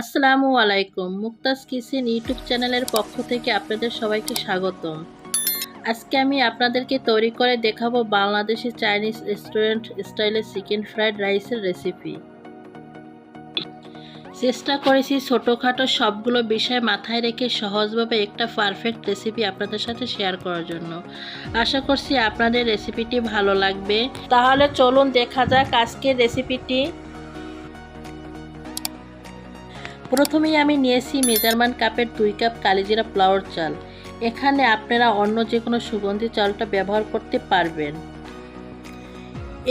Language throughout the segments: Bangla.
আসসালামু আলাইকুম। মুক্তাজ কিচেন ইউটিউব চ্যানেলের পক্ষ থেকে আপনাদের সবাইকে স্বাগতম। আজকে আমি আপনাদেরকে তৈরি করে দেখাবো বাংলাদেশি চাইনিজ রেস্টুরেন্ট স্টাইলের চিকেন ফ্রাইড রাইসের রেসিপি। চেষ্টা করেছি ছোটোখাটো সবগুলো বিষয় মাথায় রেখে সহজভাবে একটা পারফেক্ট রেসিপি আপনাদের সাথে শেয়ার করার জন্য। আশা করছি আপনাদের রেসিপিটি ভালো লাগবে। তাহলে চলুন দেখা যাক আজকের রেসিপিটি। প্রথমেই আমি নিয়েছি মেজারমেন্ট কাপের দুই কাপ কালিজিরা ফ্লাওয়ার চাল। এখানে আপনারা অন্য যে কোনো সুগন্ধি চালটা ব্যবহার করতে পারবেন।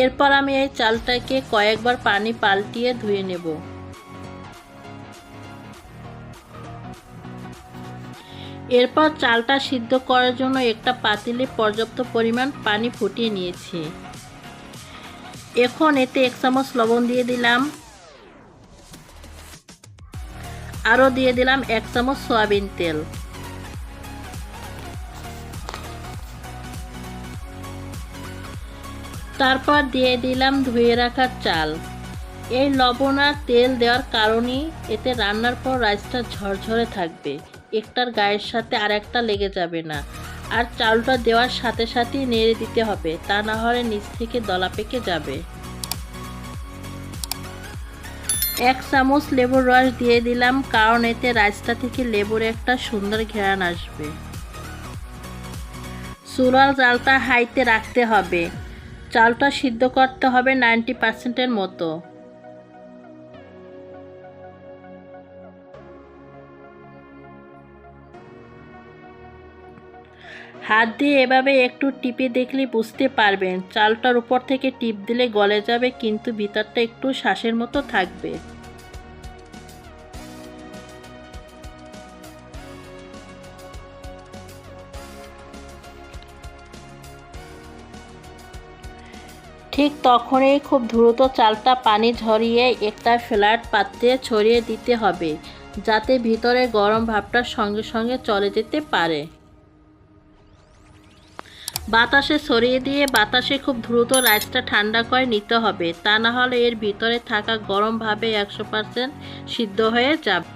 এরপর আমি এই চালটাকে কয়েকবার পানি পাল্টিয়ে ধুয়ে নেব। এরপর চালটা সিদ্ধ করার জন্য একটা পাতিলে পর্যাপ্ত পরিমাণ পানি ফুটিয়ে নিয়েছি। এখন এতে এক চামচ লবণ দিয়ে দিলাম। আরও দিয়ে দিলাম এক চামচ সয়াবিন তেল। তারপর দিয়ে দিলাম ধুয়ে রাখা চাল। এই লবণ আর তেল দেওয়ার কারণেই এতে রান্নার পর রাইসটা ঝরঝরে থাকবে। একটার গায়ের সাথে আর একটা লেগে যাবে না। আর চালটা দেওয়ার সাথে সাথেই নেড়ে দিতে হবে, তা না হলে নিচ থেকে দলা পেকে যাবে। এক চামচ লেবুর রস দিয়ে দিলাম, কারণ এতে রাস্তা থেকে লেবুর একটা সুন্দর ঘেরান আসবে। চুলার জালটা হাইতে রাখতে হবে। চালটা সিদ্ধ করতে হবে নাইনটি পার্সেন্টের মতো। হাত দিয়ে এভাবে একটু টিপে দেখলে বুঝতে পারবেন। চালটার উপর থেকে টিপ দিলে গলে যাবে, কিন্তু ভিতরটা একটু শ্বাসের মতো থাকবে। ঠিক তখনই খুব দ্রুত চালটা পানি ঝরিয়ে একটা ফ্ল্যাট পাত্রে ছড়িয়ে দিতে হবে, যাতে ভিতরে গরম ভাবটা সঙ্গে সঙ্গে চলে যেতে পারে। বাতাসে ছড়িয়ে দিয়ে বাতাসে খুব দ্রুত রাইসটা ঠান্ডা করে নিতে হবে। তা না হলে এর ভিতরে থাকা গরম ভাবে একশো পারসেন্ট সিদ্ধ হয়ে যাবে।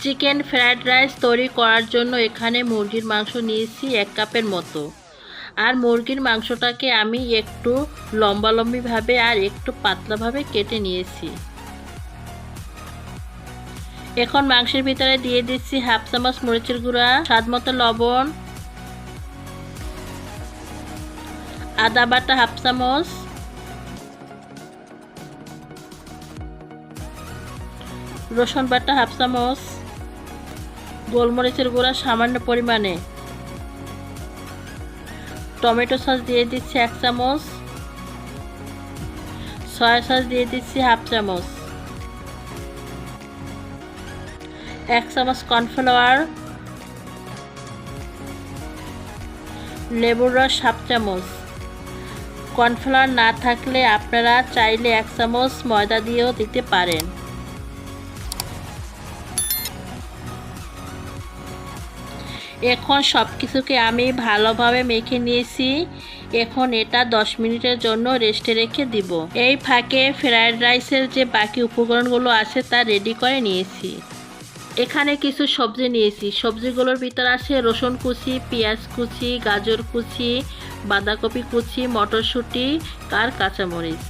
চিকেন ফ্রায়েড রাইস তৈরি করার জন্য এখানে মুরগির মাংস নিয়েছি এক কাপের মতো। আর মুরগির মাংসটাকে আমি একটু লম্বালম্বিভাবে আর একটু পাতলাভাবে কেটে নিয়েছি। এখন মাংসের ভিতরে দিয়ে দিচ্ছি হাফ চামচ মরিচের গুঁড়া, স্বাদ মতো লবণ, আদা বাটা হাফ চামচ, রসুন বাটা হাফ চামচ, গোলমরিচের গুঁড়া সামান্য পরিমাণে। টমেটো সস দিয়ে দিচ্ছি এক চামচ, সয়া সস দিয়ে দিচ্ছি হাফ চামচ। এক চামচ কর্নফ্লাওয়ার লেবুর রস হাফ চামচ। কর্নফ্লাওয়ার না থাকলে আপনারা চাইলে এক চামচ ময়দা দিয়েও দিতে পারেন। এখন সব কিছুকে আমি ভালোভাবে মেখে নিয়েছি। এখন এটা 10 মিনিটের জন্য রেস্টে রেখে দিব। এই ফাঁকে ফ্রায়েড রাইসের যে বাকি উপকরণগুলো আছে তা রেডি করে নিয়েছি। এখানে কিছু সবজি নিয়েছি। সবজিগুলোর ভিতর আছে রসুন কুচি, পেঁয়াজ কুচি, গাজর কুচি, বাঁধাকপি কুচি, মটরশুঁটি, আর কাঁচামরিচ।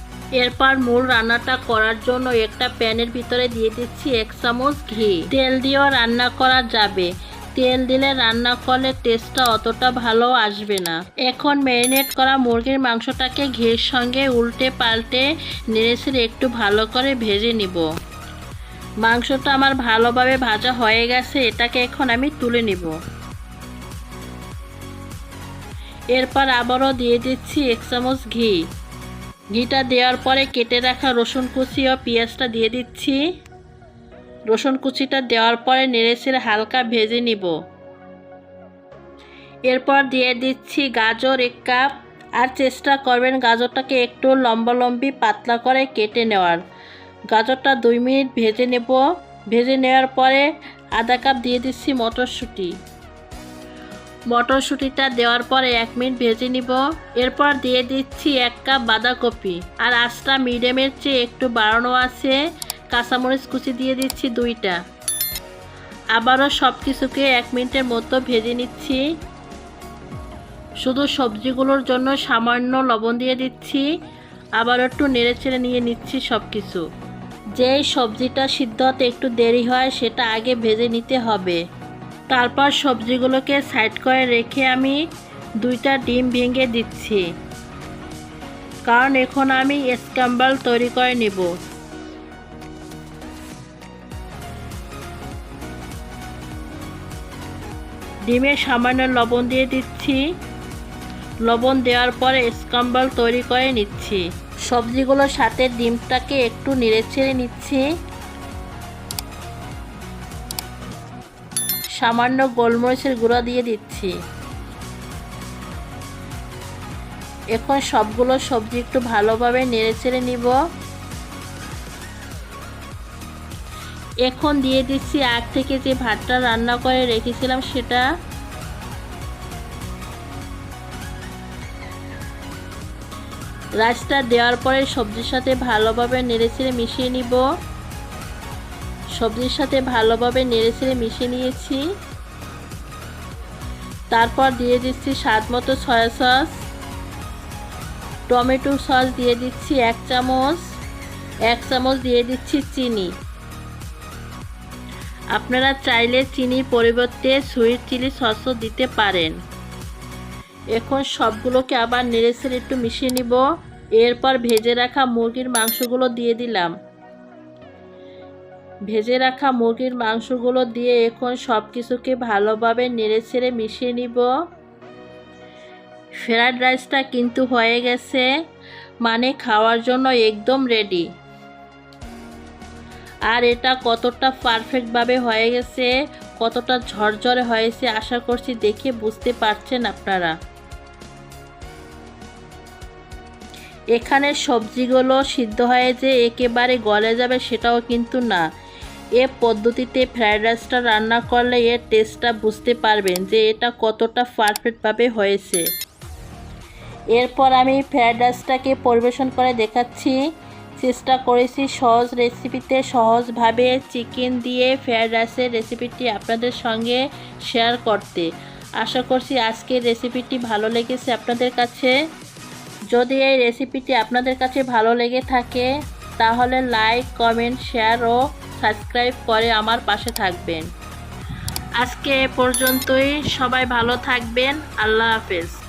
এরপর মূল রান্নাটা করার জন্য একটা প্যানের ভিতরে দিয়ে দিচ্ছি এক চামচ ঘি। তেল দিয়েও রান্না করা যাবে। তেল দিলে রান্না করলে টেস্টটা অতটা ভালো আসবে না। এখন ম্যারিনেট করা মুরগির মাংসটাকে ঘির সঙ্গে উল্টে পাল্টে নেড়েছেড়ে একটু ভালো করে ভেজে নিব। মাংসটা আমার ভালোভাবে ভাজা হয়ে গেছে, এটাকে এখন আমি তুলে নিব। এরপর আবারও দিয়ে দিচ্ছি এক চামচ ঘি। ঘিটা দেওয়ার পরে কেটে রাখা রসুন কুচি ও পেঁয়াজটা দিয়ে দিচ্ছি। রসুন কুচিটা দেওয়ার পরে নেড়েছেড়ে হালকা ভেজে নিব। এরপর দিয়ে দিচ্ছি গাজর এক কাপ। আর চেষ্টা করবেন গাজরটাকে একটু লম্বালম্বি পাতলা করে কেটে নেওয়ার। গাজরটা দুই মিনিট ভেজে নেব। ভেজে নেওয়ার পরে আধা কাপ দিয়ে দিচ্ছি মটরশুঁটি। মটরশুঁটিটা দেওয়ার পরে এক মিনিট ভেজে নিব। এরপর দিয়ে দিচ্ছি এক কাপ বাঁধাকপি। আর আঁচটা মিডিয়ামের চেয়ে একটু বাড়ানো আছে। কাঁচামরিচ কুচি দিয়ে দিচ্ছি দুইটা। আবারও সব কিছুকে এক মিনিটের মতো ভেজে নিচ্ছি। শুধু সবজিগুলোর জন্য সামান্য লবণ দিয়ে দিচ্ছি। আবার একটু নেড়ে চেড়ে নিয়ে নিচ্ছি সব কিছু যেই সবজিটা সিদ্ধ হতে একটু দেরি হয়, সেটা আগে ভেজে নিতে হবে। তারপর সবজিগুলোকে সাইড করে রেখে আমি দুইটা ডিম ভেঙে দিচ্ছি। কারণ এখন আমি স্ক্যাম্বল তৈরি করে নেব। ডিমে সামান্য লবণ দিয়ে দিচ্ছি। লবণ দেওয়ার পরে স্ক্যাম্বল তৈরি করে নিচ্ছি। সবজিগুলোর সাথে ডিমটাকে একটু নেড়ে ছেড়ে নিচ্ছি। সামান্য গোলমরিচের গুঁড়া দিয়ে দিচ্ছি। এখন সবগুলো সবজি একটু ভালোভাবে নেড়ে ছেড়ে নিব। এখন দিয়ে দিচ্ছি আগ থেকে যে ভাতটা রান্না করে রেখেছিলাম সেটা। রাইসটা দেওয়ার পরে সবজির সাথে ভালোভাবে নেড়েচেড়ে মিশিয়ে নিব। সবজির সাথে ভালোভাবে নেড়েচেড়ে মিশিয়ে নিয়েছি। তারপর দিয়ে দিচ্ছি স্বাদ মতো সয়া সস। টমেটো সস দিয়ে দিচ্ছি এক চামচ। এক চামচ দিয়ে দিচ্ছি চিনি। আপনারা চাইলে চিনির পরিবর্তে সুইট চিলি সসও দিতে পারেন। এখন সবগুলোকে আবার নেড়েছেড়ে একটু মিশিয়ে নিব। এরপর ভেজে রাখা মুরগির মাংসগুলো দিয়ে দিলাম। ভেজে রাখা মুরগির মাংসগুলো দিয়ে এখন সব কিছুকে ভালোভাবে নেড়েছেড়ে মিশিয়ে নিব। ফ্রায়েড রাইসটা কিন্তু হয়ে গেছে মানে খাওয়ার জন্য একদম রেডি। আর এটা কতটা পারফেক্টভাবে হয়ে গেছে, কতটা ঝরঝরে হয়েছে, আশা করছি দেখে বুঝতে পারছেন আপনারা। এখানে সবজিগুলো সিদ্ধ হয়ে যে একেবারে গলে যাবে সেটাও কিন্তু না। এ পদ্ধতিতে ফ্রায়েড রাইসটা রান্না করলে এর টেস্টটা বুঝতে পারবেন যে এটা কতটা পারফেক্টভাবে হয়েছে। এরপর আমি ফ্রায়েড রাইসটাকে পরিবেশন করে দেখাচ্ছি। চেষ্টা করেছি সহজ রেসিপিতে সহজভাবে চিকেন দিয়ে ফ্রায়েড রাইসের রেসিপিটি আপনাদের সঙ্গে শেয়ার করতে। আশা করছি আজকের রেসিপিটি ভালো লেগেছে আপনাদের কাছে। যদি এই রেসিপিটি আপনাদের কাছে ভালো লেগে থাকে, তাহলে লাইক কমেন্ট শেয়ার ও সাবস্ক্রাইব করে আমার পাশে থাকবেন। আজকে এ পর্যন্তই। সবাই ভালো থাকবেন। আল্লাহ হাফেজ।